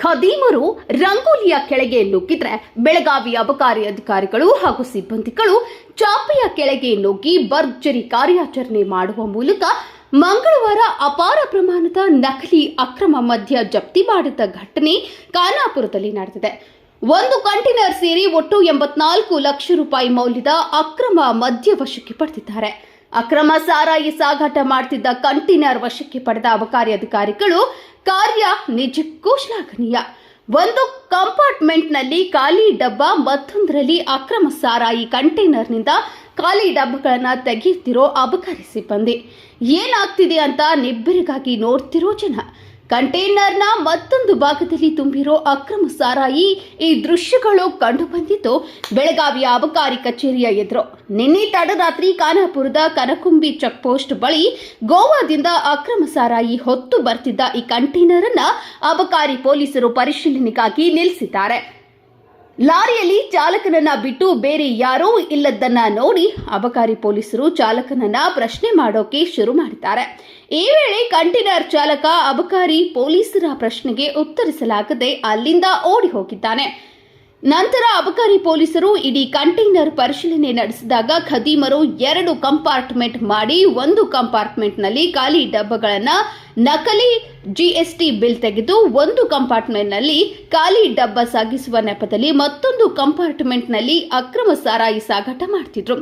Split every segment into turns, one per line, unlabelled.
ಖದೀಮರು ರಂಗೋಲಿಯ ಕೆಳಗೆ ನುಗ್ಗಿದ್ರೆ ಬೆಳಗಾವಿ ಅಬಕಾರಿ ಅಧಿಕಾರಿಗಳು ಹಾಗೂ ಸಿಬ್ಬಂದಿಗಳು ಚಾಪೆಯ ಕೆಳಗೆ ನುಗ್ಗಿ ಭರ್ಜರಿ ಕಾರ್ಯಾಚರಣೆ ಮಾಡುವ ಮೂಲಕ ಮಂಗಳವಾರ ಅಪಾರ ಪ್ರಮಾಣದ ನಕಲಿ ಅಕ್ರಮ ಮದ್ಯ ಜಪ್ತಿ ಮಾಡಿದ ಘಟನೆ ಖಾನಾಪುರದಲ್ಲಿ ನಡೆದಿದೆ. ಒಂದು ಕಂಟೈನರ್ ಸೇರಿ ಒಟ್ಟು ಎಂಬತ್ನಾಲ್ಕು ಲಕ್ಷ ರೂಪಾಯಿ ಮೌಲ್ಯದ ಅಕ್ರಮ ಮದ್ಯ ವಶಕ್ಕೆ ಪಡೆದಿದ್ದಾರೆ. ಅಕ್ರಮ ಸಾರಾಯಿ ಸಾಗಾಟ ಮಾಡ್ತಿದ್ದ ಕಂಟೈನರ್ ವಶಕ್ಕೆ ಪಡೆದ ಅಬಕಾರಿ ಅಧಿಕಾರಿಗಳು ಕಾರ್ಯ ನಿಜಕ್ಕೂ ಶ್ಲಾಘನೀಯ ಒಂದು ಕಂಪಾರ್ಟ್ಮೆಂಟ್ನಲ್ಲಿ ಖಾಲಿ ಡಬ್ಬ, ಮತ್ತೊಂದರಲ್ಲಿ ಅಕ್ರಮ ಸಾರಾಯಿ ಕಂಟೈನರ್ನಿಂದ ಖಾಲಿ ಡಬ್ಬಗಳನ್ನ ತೆಗೆಯುತ್ತಿರೋ ಅಬಕಾರಿ ಸಿಬ್ಬಂದಿ. ಏನಾಗ್ತಿದೆ ಅಂತ ನಿಬ್ಬರಿಗಾಗಿ ನೋಡ್ತಿರೋ ಜನ. ಕಂಟೈನರ್ನ ಮತ್ತೊಂದು ಭಾಗದಲ್ಲಿ ತುಂಬಿರೋ ಅಕ್ರಮ ಸಾರಾಯಿ ಈ ದೃಶ್ಯಗಳು ಕಂಡು ಬಂದಿದ್ದು ಬೆಳಗಾವಿಯ ಅಬಕಾರಿ ಕಚೇರಿಯ ಎದುರು. ನಿನ್ನೆ ತಡರಾತ್ರಿ ಖಾನಾಪುರದ ಕನಕುಂಬಿ ಚೆಕ್ ಪೋಸ್ಟ್ ಬಳಿ ಗೋವಾದಿಂದ ಅಕ್ರಮ ಸಾರಾಯಿ ಹೊತ್ತು ಬರ್ತಿದ್ದ ಈ ಕಂಟೈನರ್ ಅನ್ನ ಅಬಕಾರಿ ಪೊಲೀಸರು ಪರಿಶೀಲನೆಗಾಗಿ ನಿಲ್ಲಿಸಿದ್ದಾರೆ. ಲಾರಿಯಲ್ಲಿ ಚಾಲಕನನ್ನ ಬಿಟ್ಟು ಬೇರೆ ಯಾರೂ ಇಲ್ಲದನ್ನ ನೋಡಿ ಅಬಕಾರಿ ಪೊಲೀಸರು ಚಾಲಕನನ್ನ ಪ್ರಶ್ನೆ ಮಾಡೋಕೆ ಶುರು ಮಾಡಿದ್ದಾರೆ. ಈ ವೇಳೆ ಕಂಟೈನರ್ ಚಾಲಕ ಅಬಕಾರಿ ಪೊಲೀಸರ ಪ್ರಶ್ನೆಗೆ ಉತ್ತರಿಸಲಾಗದೆ ಅಲ್ಲಿಂದ ಓಡಿ ಹೋಗಿದ್ದಾನೆ. ನಂತರ ಅಬಕಾರಿ ಪೊಲೀಸರು ಇಡೀ ಕಂಟೈನರ್ ಪರಿಶೀಲನೆ ನಡೆಸಿದಾಗ ಖದೀಮರು ಎರಡು ಕಂಪಾರ್ಟ್ಮೆಂಟ್ ಮಾಡಿ ಒಂದು ಕಂಪಾರ್ಟ್ಮೆಂಟ್ನಲ್ಲಿ ಖಾಲಿ ಡಬ್ಬಗಳನ್ನು ನಕಲಿ ಜಿಎಸ್ಟಿ ಬಿಲ್ ತೆಗೆದು ಒಂದು ಕಂಪಾರ್ಟ್ಮೆಂಟ್ನಲ್ಲಿ ಖಾಲಿ ಡಬ್ಬ ಸಾಗಿಸುವ ನೆಪದಲ್ಲಿ ಮತ್ತೊಂದು ಕಂಪಾರ್ಟ್ಮೆಂಟ್ನಲ್ಲಿ ಅಕ್ರಮ ಸಾರಾಯಿ ಸಾಗಾಟ ಮಾಡ್ತಿದ್ರು.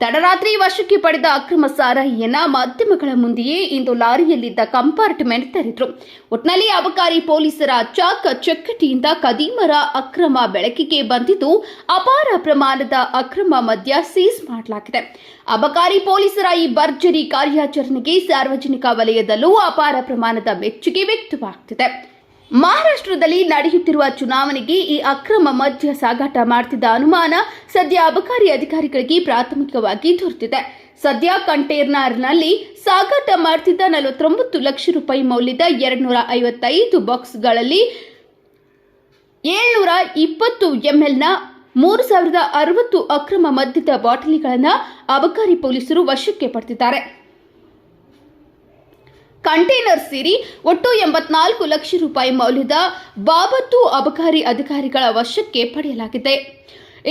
ತಡರಾತ್ರಿ ವಶಕ್ಕೆ ಪಡೆದ ಅಕ್ರಮ ಸಾರಾಯಿಯನ್ನ ಮಾಧ್ಯಮಗಳ ಮುಂದೆಯೇ ಇಂದು ಲಾರಿಯಲ್ಲಿದ್ದ ಕಂಪಾರ್ಟ್ಮೆಂಟ್ ತೆರೆದ್ರು. ಒಟ್ನಲ್ಲಿ ಅಬಕಾರಿ ಪೊಲೀಸರ ಚಾಕ ಚಕ್ಕಟಿಯಿಂದ ಕದೀಮರ ಅಕ್ರಮ ಬೆಳಕಿಗೆ ಬಂದಿದ್ದು ಅಪಾರ ಪ್ರಮಾಣದ ಅಕ್ರಮ ಮದ್ಯ ಸೀಸ್ ಮಾಡಲಾಗಿದೆ. ಅಬಕಾರಿ ಪೊಲೀಸರ ಈ ಭರ್ಜರಿ ಕಾರ್ಯಾಚರಣೆಗೆ ಸಾರ್ವಜನಿಕ ವಲಯದಲ್ಲೂ ಅಪಾರ ಪ್ರಮಾಣದ ಮೆಚ್ಚುಗೆ ವ್ಯಕ್ತವಾಗ್ತಿದೆ. ಮಹಾರಾಷ್ಟ್ರದಲ್ಲಿ ನಡೆಯುತ್ತಿರುವ ಚುನಾವಣೆಗೆ ಈ ಅಕ್ರಮ ಮದ್ಯ ಸಾಗಾಟ ಮಾಡ್ತಿದ್ದ ಅನುಮಾನ ಸದ್ಯ ಅಬಕಾರಿ ಅಧಿಕಾರಿಗಳಿಗೆ ಪ್ರಾಥಮಿಕವಾಗಿ ದೊರೆತಿದೆ ಸದ್ಯ ಕಂಟೈನರ್ನಲ್ಲಿ ಸಾಗಾಟ ಮಾಡ್ತಿದ್ದ ನಲವತ್ತೊಂಬತ್ತು ಲಕ್ಷ ರೂಪಾಯಿ ಮೌಲ್ಯದ ಎರಡ್ನೂರ ಐವತ್ತೈದು ಬಾಕ್ಸ್ಗಳಲ್ಲಿ ಏಳ್ನೂರ ಇಪ್ಪತ್ತು ಎಂಎಲ್ನ ಮೂರು ಸಾವಿರದ ಅರವತ್ತು ಅಕ್ರಮ ಮದ್ಯದ ಬಾಟಲಿಗಳನ್ನು ಅಬಕಾರಿ ಪೊಲೀಸರು ವಶಕ್ಕೆ ಪಡೆದಿದ್ದಾರೆ. ಕಂಟೈನರ್ ಸೇರಿ ಒಟ್ಟು ಎಂಬತ್ನಾಲ್ಕು ಲಕ್ಷ ರೂಪಾಯಿ ಮೌಲ್ಯದ ಬಾಬತ್ತು ಅಬಕಾರಿ ಅಧಿಕಾರಿಗಳ ವಶಕ್ಕೆ ಪಡೆಯಲಾಗಿದೆ.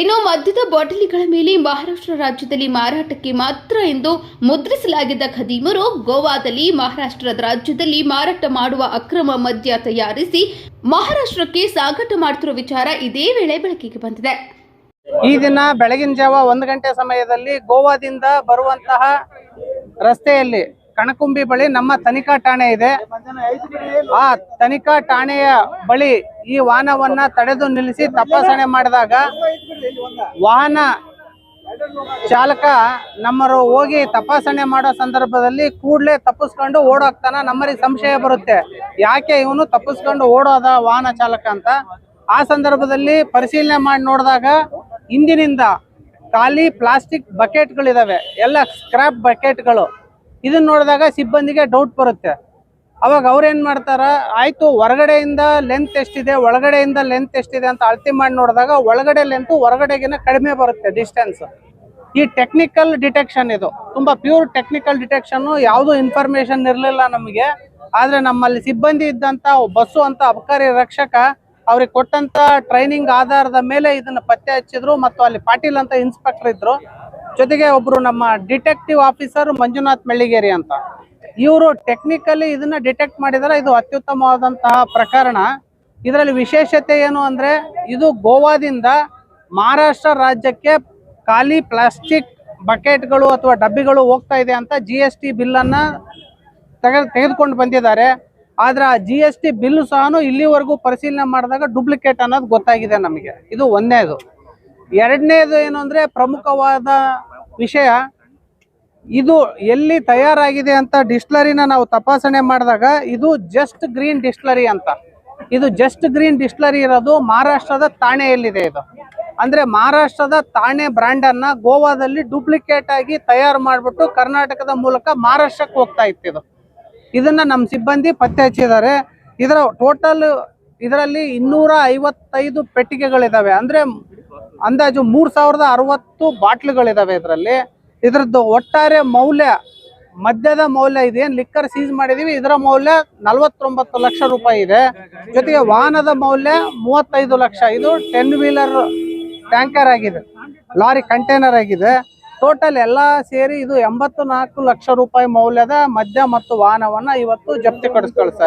ಇನ್ನು ಮದ್ಯದ ಬಾಟಲಿಗಳ ಮೇಲೆ ಮಹಾರಾಷ್ಟ್ರ ರಾಜ್ಯದಲ್ಲಿ ಮಾರಾಟಕ್ಕೆ ಮಾತ್ರ ಎಂದು ಮುದ್ರಿಸಲಾಗಿದ್ದ ಖದೀಮರು ಗೋವಾದಲ್ಲಿ ಮಹಾರಾಷ್ಟ್ರ ರಾಜ್ಯದಲ್ಲಿ ಮಾರಾಟ ಮಾಡುವ ಅಕ್ರಮ ಮದ್ಯ ತಯಾರಿಸಿ ಮಹಾರಾಷ್ಟ್ರಕ್ಕೆ ಸಾಗಾಟ ಮಾಡುತ್ತಿರುವ ವಿಚಾರ ಇದೇ ವೇಳೆ ಬೆಳಕಿಗೆ ಬಂದಿದೆ.
ಈ ದಿನ ಬೆಳಗಿನ ಜಾವ ಒಂದು ಗಂಟೆ ಸಮಯದಲ್ಲಿ ಗೋವಾದಿಂದ ಬರುವಂತಹ ರಸ್ತೆಯಲ್ಲಿ ಕಣಕುಂಬಿ ಬಳಿ ನಮ್ಮ ತನಿಖಾ ಠಾಣೆ ಇದೆ. ಆ ತನಿಖಾ ಠಾಣೆಯ ಬಳಿ ಈ ವಾಹನವನ್ನ ತಡೆದು ನಿಲ್ಲಿಸಿ ತಪಾಸಣೆ ಮಾಡಿದಾಗ ವಾಹನ ಚಾಲಕ ನಮ್ಮರು ಹೋಗಿ ತಪಾಸಣೆ ಮಾಡೋ ಸಂದರ್ಭದಲ್ಲಿ ಕೂಡಲೇ ತಪ್ಪಿಸ್ಕೊಂಡು ಓಡೋಗ್ತಾನ. ನಮ್ಮರಿಗೆ ಸಂಶಯ ಬರುತ್ತೆ. ಯಾಕೆ ಇವನು ತಪ್ಪಿಸ್ಕೊಂಡು ಓಡೋದ ವಾಹನ ಚಾಲಕ ಅಂತ? ಆ ಸಂದರ್ಭದಲ್ಲಿ ಪರಿಶೀಲನೆ ಮಾಡಿ ನೋಡಿದಾಗ ಹಿಂದಿನಿಂದ ಖಾಲಿ ಪ್ಲಾಸ್ಟಿಕ್ ಬಕೆಟ್ಗಳಿದಾವೆ. ಎಲ್ಲ ಸ್ಕ್ರಾಪ್ ಬಕೆಟ್ಗಳು. ಇದನ್ನ ನೋಡಿದಾಗ ಸಿಬ್ಬಂದಿಗೆ ಡೌಟ್ ಬರುತ್ತೆ. ಅವಾಗ ಅವ್ರೇನ್ ಮಾಡ್ತಾರ, ಆಯ್ತು, ಹೊರಗಡೆಯಿಂದ ಲೆಂತ್ ಎಷ್ಟಿದೆ, ಒಳಗಡೆಯಿಂದ ಲೆಂತ್ ಎಷ್ಟಿದೆ ಅಂತ ಅಳತೆ ಮಾಡಿ ನೋಡಿದಾಗ ಒಳಗಡೆ ಲೆಂತ್ ಹೊರಗಡೆಗಿನ ಕಡಿಮೆ ಬರುತ್ತೆ ಡಿಸ್ಟೆನ್ಸ್ ಈ ಟೆಕ್ನಿಕಲ್ ಡಿಟೆಕ್ಷನ್ ಇದು. ತುಂಬಾ ಪ್ಯೂರ್ ಟೆಕ್ನಿಕಲ್ ಡಿಟೆಕ್ಷನ್ ಯಾವುದು ಇನ್ಫಾರ್ಮೇಶನ್ ಇರಲಿಲ್ಲ ನಮಗೆ. ಆದ್ರೆ ನಮ್ಮಲ್ಲಿ ಸಿಬ್ಬಂದಿ ಇದ್ದಂತ, ಬಸ್ಸು ಅಂತ ಅಬಕಾರಿ ರಕ್ಷಕ ಅವ್ರಿಗೆ ಕೊಟ್ಟಂತ ಟ್ರೈನಿಂಗ್ ಆಧಾರದ ಮೇಲೆ ಇದನ್ನ ಪತ್ತೆ ಹಚ್ಚಿದ್ರು. ಮತ್ತು ಅಲ್ಲಿ ಪಾಟೀಲ್ ಅಂತ ಇನ್ಸ್ಪೆಕ್ಟರ್ ಇದ್ರು. ಜೊತೆಗೆ ಒಬ್ರು ನಮ್ಮ ಡಿಟೆಕ್ಟಿವ್ ಆಫೀಸರ್ ಮಂಜುನಾಥ್ ಮೆಳ್ಳಿಗೇರಿ ಅಂತ. ಇವರು ಟೆಕ್ನಿಕಲಿ ಇದನ್ನ ಡಿಟೆಕ್ಟ್ ಮಾಡಿದರೆ. ಇದು ಅತ್ಯುತ್ತಮವಾದಂತಹ ಪ್ರಕರಣ. ಇದರಲ್ಲಿ ವಿಶೇಷತೆ ಏನು ಅಂದ್ರೆ, ಇದು ಗೋವಾದಿಂದ ಮಹಾರಾಷ್ಟ್ರ ರಾಜ್ಯಕ್ಕೆ ಖಾಲಿ ಪ್ಲಾಸ್ಟಿಕ್ ಬಕೆಟ್ಗಳು ಅಥವಾ ಡಬ್ಬಿಗಳು ಹೋಗ್ತಾ ಇದೆ ಅಂತ ಜಿ ಎಸ್ ಟಿ ಬಿಲ್ಲನ್ನು ತೆಗೆ ತೆಗೆದುಕೊಂಡು ಬಂದಿದ್ದಾರೆ. ಆದ್ರೆ ಆ ಜಿ ಟಿ ಬಿಲ್ ಸಹ ಇಲ್ಲಿವರೆಗೂ ಪರಿಶೀಲನೆ ಮಾಡಿದಾಗ ಡೂಪ್ಲಿಕೇಟ್ ಅನ್ನೋದು ಗೊತ್ತಾಗಿದೆ ನಮಗೆ. ಇದು ಒಂದನೇದು ಎರಡನೇದು ಏನು ಅಂದ್ರೆ ಪ್ರಮುಖವಾದ ವಿಷಯ, ಇದು ಎಲ್ಲಿ ತಯಾರಾಗಿದೆ ಅಂತ ಡಿಸ್ಟ್ಲರಿನ ನಾವು ತಪಾಸಣೆ ಮಾಡಿದಾಗ ಇದು ಜಸ್ಟ್ ಗ್ರೀನ್ ಡಿಸ್ಟ್ಲರಿ ಅಂತ. ಇದು ಜಸ್ಟ್ ಗ್ರೀನ್ ಡಿಸ್ಟ್ಲರಿ ಇರೋದು ಮಹಾರಾಷ್ಟ್ರದ ತಾಣೆಯಲ್ಲಿದೆ ಇದು. ಅಂದ್ರೆ ಮಹಾರಾಷ್ಟ್ರದ ತಾಣೆ ಬ್ರ್ಯಾಂಡ್ ಅನ್ನ ಗೋವಾದಲ್ಲಿ ಡೂಪ್ಲಿಕೇಟ್ ಆಗಿ ತಯಾರು ಮಾಡಿಬಿಟ್ಟು ಕರ್ನಾಟಕದ ಮೂಲಕ ಮಹಾರಾಷ್ಟ್ರಕ್ಕೆ ಹೋಗ್ತಾ ಇತ್ತು ಇದು. ಇದನ್ನ ನಮ್ಮ ಸಿಬ್ಬಂದಿ ಪತ್ತೆ ಹಚ್ಚಿದ್ದಾರೆ. ಇದರ ಟೋಟಲ್ ಇದರಲ್ಲಿ ಇನ್ನೂರ ಐವತ್ತೈದು ಪೆಟ್ಟಿಗೆಗಳಿದಾವೆ. ಅಂದ್ರೆ ಅಂದಾಜು ಮೂರ್ ಸಾವಿರದ ಅರವತ್ತು ಬಾಟ್ಲುಗಳಿದಾವೆ ಇದರಲ್ಲಿ. ಇದ್ರದ್ದು ಒಟ್ಟಾರೆ ಮೌಲ್ಯ, ಮದ್ಯದ ಮೌಲ್ಯ ಇದೇನು ಲಿಕ್ಕರ್ ಸೀಸ್ ಮಾಡಿದೀವಿ, ಇದರ ಮೌಲ್ಯ ನಲವತ್ತೊಂಬತ್ತು ಲಕ್ಷ ರೂಪಾಯಿ ಇದೆ. ಜೊತೆಗೆ ವಾಹನದ ಮೌಲ್ಯ ಮೂವತ್ತೈದು ಲಕ್ಷ. ಇದು ಟೆನ್ ವೀಲರ್ ಟ್ಯಾಂಕರ್ ಆಗಿದೆ. ಲಾರಿ ಕಂಟೈನರ್ ಆಗಿದೆ. ಟೋಟಲ್ ಎಲ್ಲ ಸೇರಿ ಇದು ಎಂಬತ್ತು ನಾಲ್ಕು ಲಕ್ಷ ರೂಪಾಯಿ ಮೌಲ್ಯದ ಮದ್ಯ ಮತ್ತು ವಾಹನವನ್ನ ಇವತ್ತು ಜಪ್ತಿ ಪಡಿಸ್ಕೊಳ್ತಾ